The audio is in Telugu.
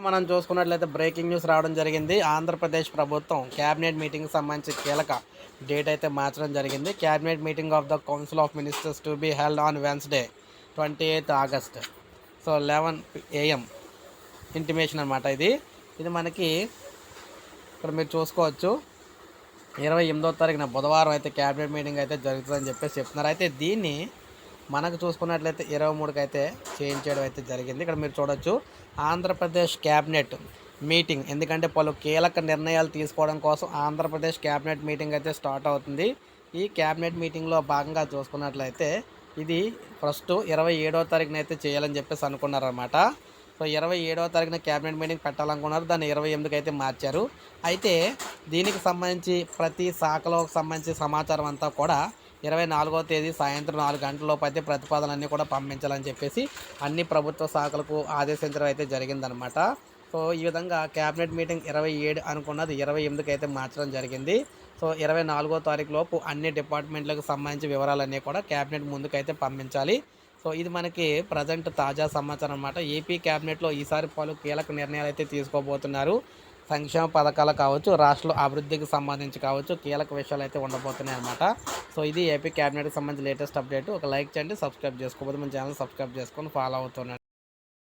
మనం చూసుకున్నట్లయితే బ్రేకింగ్ న్యూస్ రావడం జరిగింది. ఆంధ్రప్రదేశ్ ప్రభుత్వం క్యాబినెట్ మీటింగ్ సంబంధించి కీలక డేట్ అయితే మార్చడం జరిగింది. Cabinet meeting of the council of ministers to be held on Wednesday twenty eighth August. So eleven AM intimation అనమాట ఇది. ఇది మనకి ఇక్కడ మీరు చూసుకోవచ్చు. ఇరవై ఎనిమిదో తారీఖున బుధవారం అయితే క్యాబినెట్ మీటింగ్ అయితే జరుగుతుందని చెప్పేసి చెప్తున్నారు. అయితే దీన్ని మనకు చూసుకున్నట్లయితే ఇరవై మూడుకి అయితే చేంజ్ చేయడం అయితే జరిగింది. ఇక్కడ మీరు చూడొచ్చు ఆంధ్రప్రదేశ్ క్యాబినెట్ మీటింగ్. ఎందుకంటే పలు కీలక నిర్ణయాలు తీసుకోవడం కోసం ఆంధ్రప్రదేశ్ క్యాబినెట్ మీటింగ్ అయితే స్టార్ట్ అవుతుంది. ఈ క్యాబినెట్ మీటింగ్లో భాగంగా చూసుకున్నట్లయితే ఇది ఫస్ట్ ఇరవై ఏడవ తారీఖున అయితే చేయాలని చెప్పేసి అనుకున్నారనమాట సో ఇరవై ఏడవ తారీఖున క్యాబినెట్ మీటింగ్ పెట్టాలనుకున్నారు. దాన్ని ఇరవై ఎనిమిదికి అయితే మార్చారు. అయితే దీనికి సంబంధించి ప్రతి శాఖలోకి సంబంధించి సమాచారం అంతా కూడా ఇరవై నాలుగో తేదీ సాయంత్రం నాలుగు గంటలలోపు అయితే ప్రతిపాదనలన్నీ కూడా పంపించాలని చెప్పేసి అన్ని ప్రభుత్వ శాఖలకు ఆదేశించడం అయితే జరిగిందనమాట సో ఈ విధంగా క్యాబినెట్ మీటింగ్ ఇరవై ఏడు అనుకున్నది ఇరవై ఎనిమిదికి అయితే మార్చడం జరిగింది. సో ఇరవై నాలుగో తారీఖు లోపు అన్ని డిపార్ట్మెంట్లకు సంబంధించి వివరాలన్నీ కూడా క్యాబినెట్ ముందుకైతే పంపించాలి. సో ఇది మనకి ప్రజెంట్ తాజా సమాచారం అనమాట ఏపీ క్యాబినెట్లో ఈసారి పలు కీలక నిర్ణయాలు అయితే తీసుకోబోతున్నారు. సంక్షేమ పథకాలు కావచ్చు రాష్ట్ర అభివృద్ధికి సంబంధించి కావచ్చు కీలక విషయాలు అయితే ఉండబోతున్నాయి అనమాట సో ఇది ఏపీ క్యాబినెట్కి సంబంధించి లేటెస్ట్ అప్డేట్. ఒక లైక్ చేయండి సబ్స్క్రైబ్ చేసుకోకపోతే మన ఛానల్ సబ్స్క్రైబ్ చేసుకొని ఫాలో అవుతున్నాను